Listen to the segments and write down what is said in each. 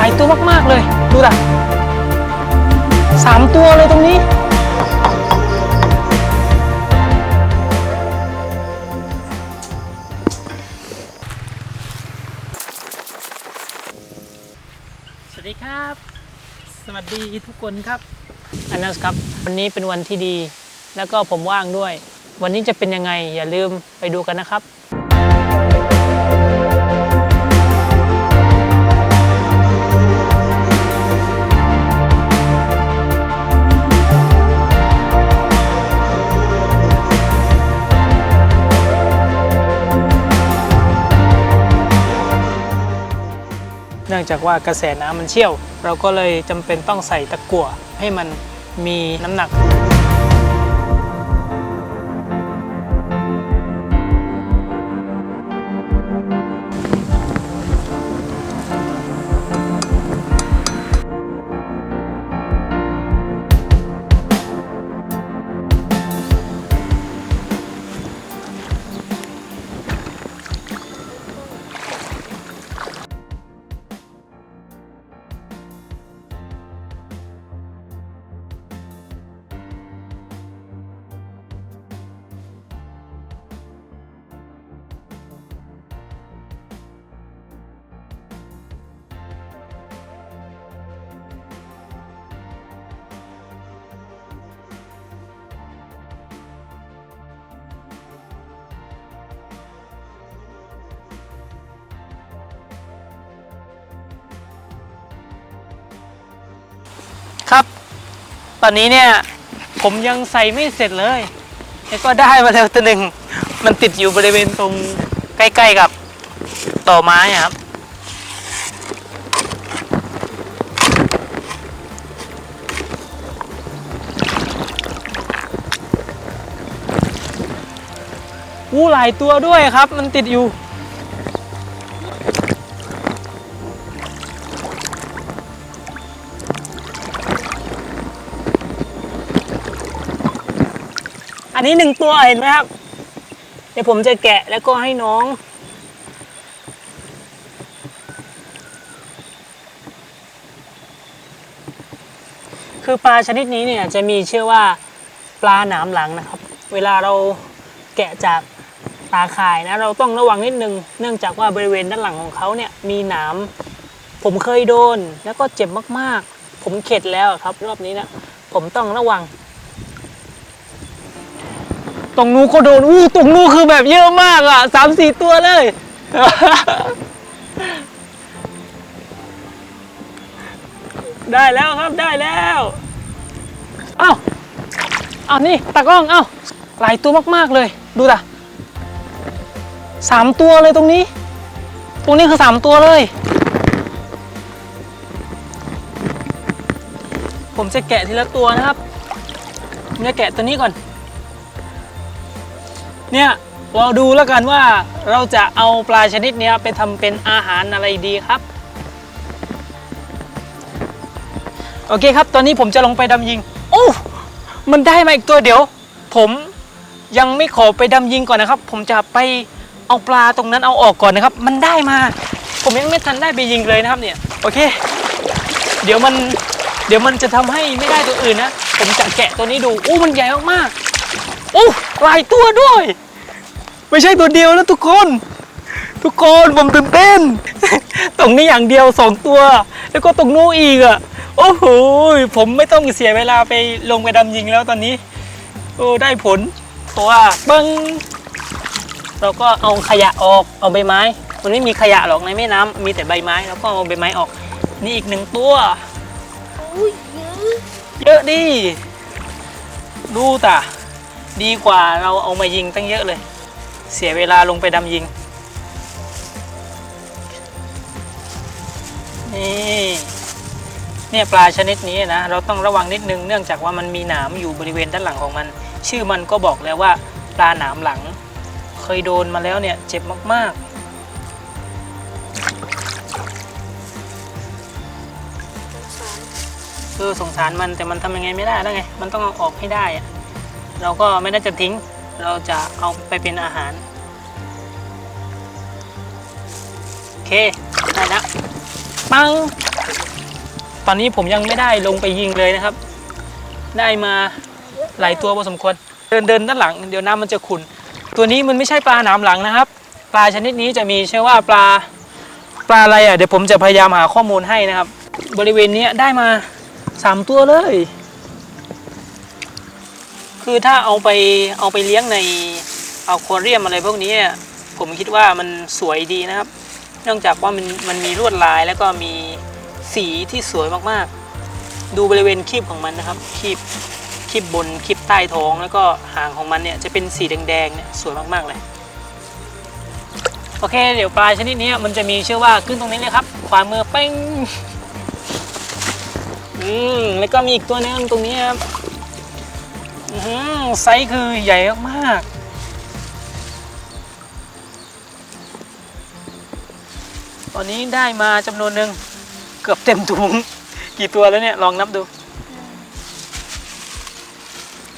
ลายตัวมากๆเลย ดูด่ะสามตัวเลยตรงนี้ สวัสดีครับ สวัสดีทุกคนครับอันนัสครับ วันนี้เป็นวันที่ดี แล้วก็ผมว่างด้วย วันนี้จะเป็นยังไงอย่าลืมไปดูกันนะครับ เนื่องจากว่ากระแสน้ำมันเชี่ยว เราก็เลยจำเป็นต้องใส่ตะกั่วให้มันมีน้ำหนัก ตอนนี้เนี่ย ผมยังใส่ไม่เสร็จเลยแล้วก็ได้มาแล้วตัวหนึ่งมันติดอยู่บริเวณตรงใกล้ๆกับต่อไม้ครับอู้หลายตัวด้วยครับ มันติดอยู่ อันนี้หนึ่งตัวเห็นไหมครับ เดี๋ยวผมจะแกะแล้วก็ให้น้อง คือปลาชนิดนี้เนี่ยจะมีชื่อว่าปลาหนามหลังนะครับ เวลาเราแกะจากตาข่ายนะเราต้องระวังนิดนึง เนื่องจากว่าบริเวณด้านหลังของเขาเนี่ยมีหนามผมเคยโดนแล้วก็เจ็บมากๆ ผมเข็ดแล้วครับ รอบนี้นะผมต้องระวัง ตรงนู้นก็โดนอู้ตรงนู้นคือแบบเยอะมากอะสามสี่ตัวเลย ได้แล้วครับได้แล้วเอ้าเอ้านี่ตากล้องเอ้าหลายตัวมากๆเลย ดูด่ะสามตัวเลยตรงนี้ ตรงนี้คือสามตัวเลย ผมจะแกะทีละตัวนะครับผมจะแกะตัวนี้ก่อน เนี่ยเราดูแล้วกันว่าเราจะเอาปลาชนิดนี้ไปทำเป็นอาหารอะไรดีครับโอเคครับ ตอนนี้ผมจะลงไปดำยิง โอ้มันได้มาอีกตัวเดี๋ยว ผมยังไม่ขอไปดำยิงก่อนนะครับ ผมจะไปเอาปลาตรงนั้นเอาออกก่อนนะครับ มันได้มา ผมยังไม่ทันได้ไปยิงเลยนะครับเนี่ย โอเค เดี๋ยวมัน เดี๋ยวมันจะทำให้ไม่ได้ตัวอื่นนะ ผมจะแกะตัวนี้ดู อู้มันใหญ่มากๆ โอ้หลายตัวด้วย ไม่ใช่ตัวเดียวนะทุกคน ทุกคนผมตื่นเต้น ตรงนี้อย่างเดียวสองตัว แล้วก็ตรงนู้นอีกอะ โอ้โหผมไม่ต้องเสียเวลาไปลงไปดำยิงแล้วตอนนี้ โอ้ได้ผล เพราะว่าเบิ้งเราก็เอาขยะออกเอาใบไม้ มันไม่มีขยะหรอกในแม่น้ำมีแต่ใบไม้แล้วก็เอาใบไม้ออก นี่อีกหนึ่งตัวอุ้ยเยอะเยอะดิดูตา ดีกว่าเราเอามายิงตั้งเยอะเลย เสียเวลาลงไปดำยิง นี่เนี่ยปลาชนิดนี้นะ เราต้องระวังนิดนึงเนื่องจากว่ามันมีหนามอยู่บริเวณด้านหลังของมัน ชื่อมันก็บอกแล้วว่าปลาหนามหลัง เคยโดนมาแล้วเนี่ยเจ็บมากๆคือสงสารมันแต่มันทำยังไงไม่ได้แล้วไง มันต้องเอาออกให้ได้อะ เราก็ไม่ได้จะทิ้ง เราจะเอาไปเป็นอาหาร โอเค ได้แล้วปัง ตอนนี้ผมยังไม่ได้ลงไปยิงเลยนะครับ ได้มาหลายตัวพอสมควร เดินเดินด้านหลัง เดี๋ยวน้ำมันจะขุ่น ตัวนี้มันไม่ใช่ปลาหนามหลังนะครับ ปลาชนิดนี้จะมีชื่อว่าปลาปลาอะไรอะ เดี๋ยวผมจะพยายามหาข้อมูลให้นะครับ บริเวณนี้ได้มาสามตัวเลย คือถ้าเอาไปเอาไปเลี้ยงในเอาควาเรียมอะไรพวกนี้ผมคิดว่ามันสวยดีนะครับ เนื่องจากว่ามันมันมีลวดลายแล้วก็มีสีที่สวยมากๆ ดูบริเวณคีบของมันนะครับคีบคีบบนคีบใต้ท้องแล้วก็หางของมันเนี่ยจะเป็นสีแดงๆเนี่ยสวยมากๆเลยโอเค เดี๋ยวปลาชนิดนี้มันจะมีชื่อว่าขึ้นตรงนี้เลยครับขวามือเป้งอืมแล้วก็มีอีกตัวนึงตรงนี้ครับ อื้อหือไซส์คือใหญ่มากๆตอนนี้ได้มาจำนวนหนึ่งเกือบเต็มถุง กี่ตัวแล้วเนี่ย ลองนับดู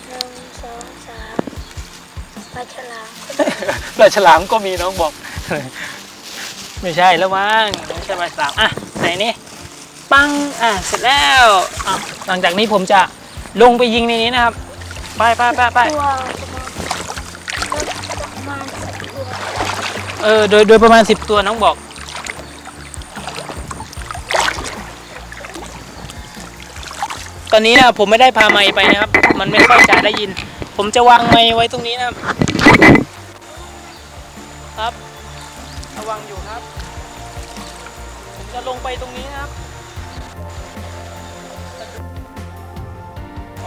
หนึ่งสองสามปลาฉลามปลาฉลามก็มีน้องบอก ไม่ใช่แล้วมั้งไม่ใช่ปลาฉลามอะไหนนี่ปังอะเสร็จแล้วอะหลังจากนี้ผมจะลงไปยิงในนี้นะครับ ไปไปไปไปตัวประมาณประมาณสิบตัวเออโดยโดยประมาณ10ตัวน้องบอก ตอนนี้นะผมไม่ได้พาไมค์ไปนะครับ มันไม่ค่อยจะได้ยิน ผมจะวางไมค์ไว้ตรงนี้นะครับ ครับ ระวังอยู่ครับ ผมจะลงไปตรงนี้นะครับ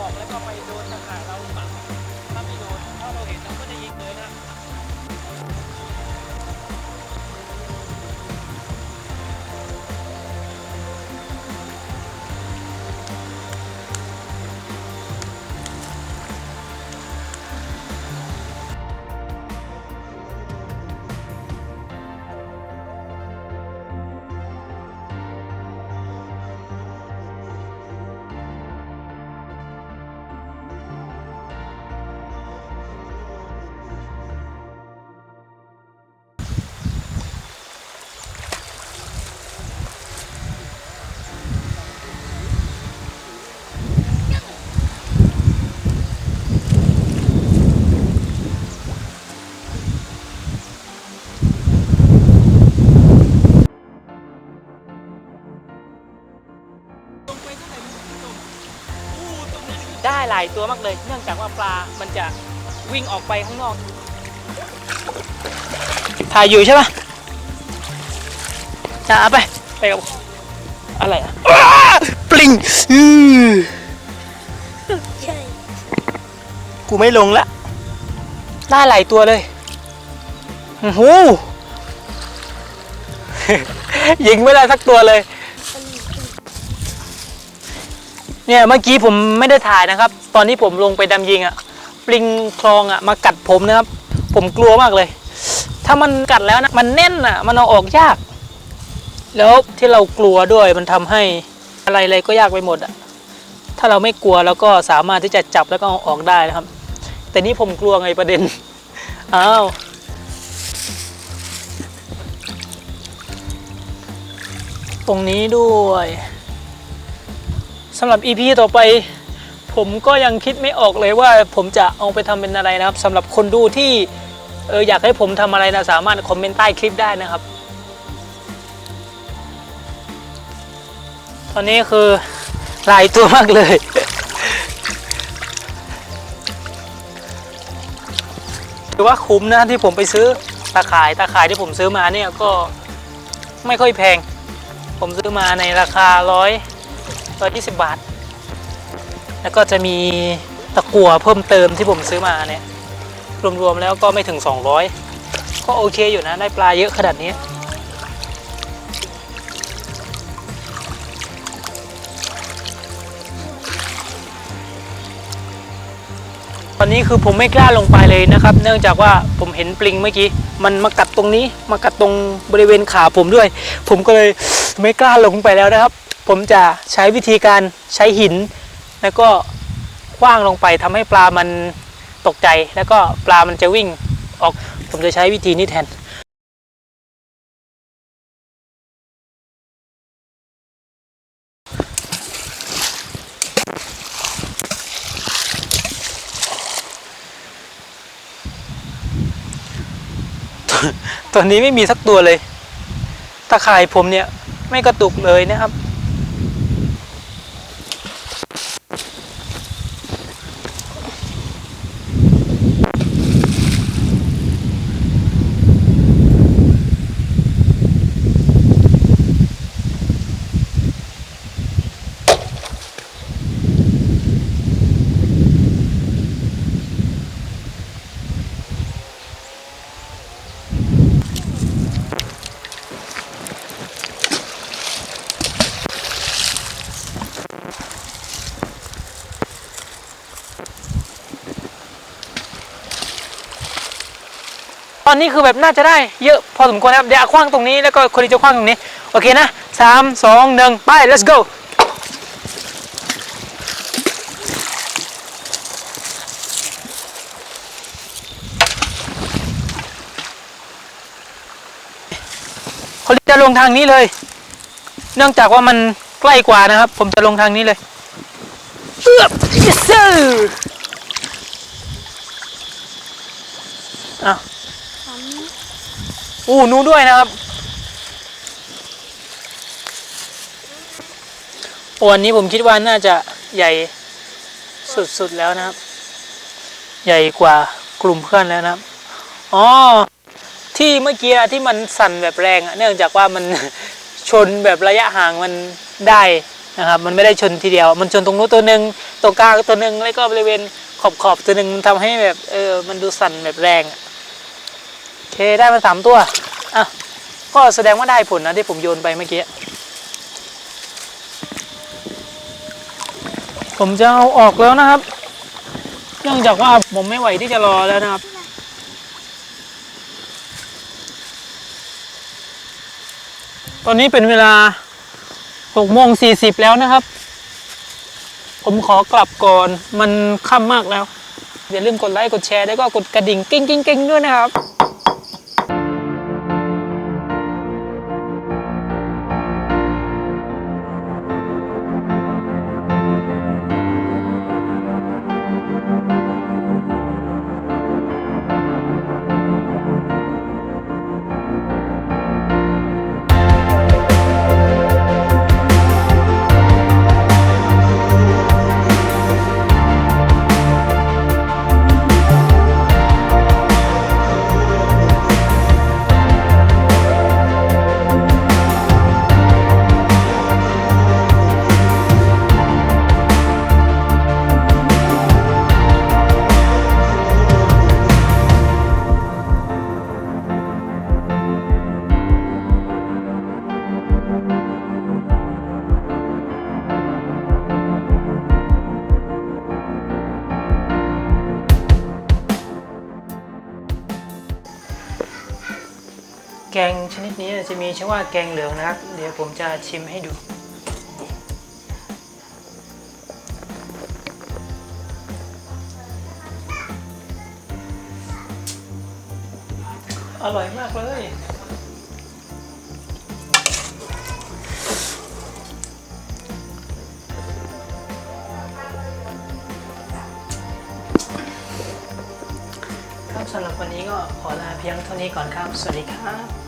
ออกแล้วก็ไปโดนทหารเราหรือเปล่าถ้า ได้หลายตัวมากเลย เนื่องจากว่าปลามันจะวิ่งออกไปข้างนอก ถ่ายอยู่ใช่ปะจะเอาไป ไปกับอะไรอะอ้าปลิงอื้อใช่ กูไม่ลงละได้หลายตัวเลยโอ้โหยิงไม่ได้สักตัวเลย เนี่ยเมื่อกี้ผมไม่ได้ถ่ายนะครับ ตอนที่ผมลงไปดำยิงอะ่ะปลิงคลองอะ่ะมากัดผมนะครับ ผมกลัวมากเลย ถ้ามันกัดแล้วนะมันแน่นอะ่ะมันเอาออกยาก แล้วที่เรากลัวด้วยมันทำให้อะไรอะไรก็ยากไปหมดอะ่ะถ้าเราไม่กลัวเราก็สามารถที่จะจับแล้วก็เอาออกได้นะครับ แต่นี่ผมกลัวไงประเด็นอ้าวตรงนี้ด้วย สำหรับ EP ต่อไป ผมก็ยังคิดไม่ออกเลยว่าผมจะเอาไปทำเป็นอะไรนะครับสำหรับคนดูที่เอออยากให้ผมทำอะไรนะสามารถคอมเมนต์ใต้คลิปได้นะครับ ตอนนี้คือหลายตัวมากเลย ถือว่าคุ้มนะที่ผมไปซื้อตาข่ายตาข่ายที่ผมซื้อมาเนี่ยก็ไม่ค่อยแพง ผมซื้อมาในราคาร้อย ร้อยยี่สิบบาท แล้วก็จะมีตะกั่วเพิ่มเติมที่ผมซื้อมาเนี่ย รวมๆแล้วก็ไม่ถึง 200 ก็โอเคอยู่นะ ได้ปลาเยอะขนาดนี้ตอนนี้คือผมไม่กล้าลงไปเลยนะครับ เนื่องจากว่าผมเห็นปลิงเมื่อกี้ มันมากัดตรงนี้ มากัดตรงบริเวณขาผมด้วย ผมก็เลยไม่กล้าลงไปแล้วนะครับ ผมจะใช้วิธีการใช้หิน แล้วก็คว้างลงไปทำให้ปลามันตกใจ แล้วก็ปลามันจะวิ่งออก ผมจะใช้วิธีนี้แทนตัวนี้ไม่มีสักตัวเลย ตะข่ายผมเนี่ย ไม่กระตุกเลยนะครับ อนนี้คือแบบน่าจะได้เยอะพอสมควรนะครับเดี๋ยวคว้างตรงนี้แล้วก็คนที่จะคว้างตรงนี้โอเคนะสามสองหนึ่งไป let's go คดีจะลงทางนี้เลย เนื่องจากว่ามันใกล้กว่านะครับ ผมจะลงทางนี้เลยเอือ yes sir อะ สาม อู้นูด้วยนะครับโอ้อันนี้ผมคิดว่าน่าจะใหญ่สุดๆแล้วนะครับ ใหญ่กว่ากลุ่มเพื่อนแล้วนะครับอ๋อที่เมื่อกี้ที่มันสั่นแบบแรงอะเนื่องจากว่ามันชนแบบระยะห่างมันได้นะครับ มันไม่ได้ชนทีเดียว มันชนตรงนู้นตัวหนึ่งตรงกลางตัวหนึ่งแล้วก็บริเวณขอบขอบๆตัวหนึ่งมันทำให้แบบเออมันดูสั่นแบบแรงอะ เคได้มาสามตัวอะก็แสดงว่าได้ผลนะที่ผมโยนไปเมื่อกี้ ผมจะเอาออกแล้วนะครับ เนื่องจากว่าผมไม่ไหวที่จะรอแล้วนะครับตอนนี้เป็นเวลา6โมง40 แล้วนะครับ ผมขอกลับก่อน มันค่ำมากแล้ว อย่าลืมกดไลค์ กดแชร์ แล้วก็กดกระดิ่งกิ้งกิ้งกิ้งด้วยนะครับ แกงชนิดนี้จะมีชื่อว่าแกงเหลืองนะครับ เดี๋ยวผมจะชิมให้ดู อร่อยมากเลยครับสำหรับวันนี้ก็ขอลาเพียงเท่านี้ก่อนครับ สวัสดีครับ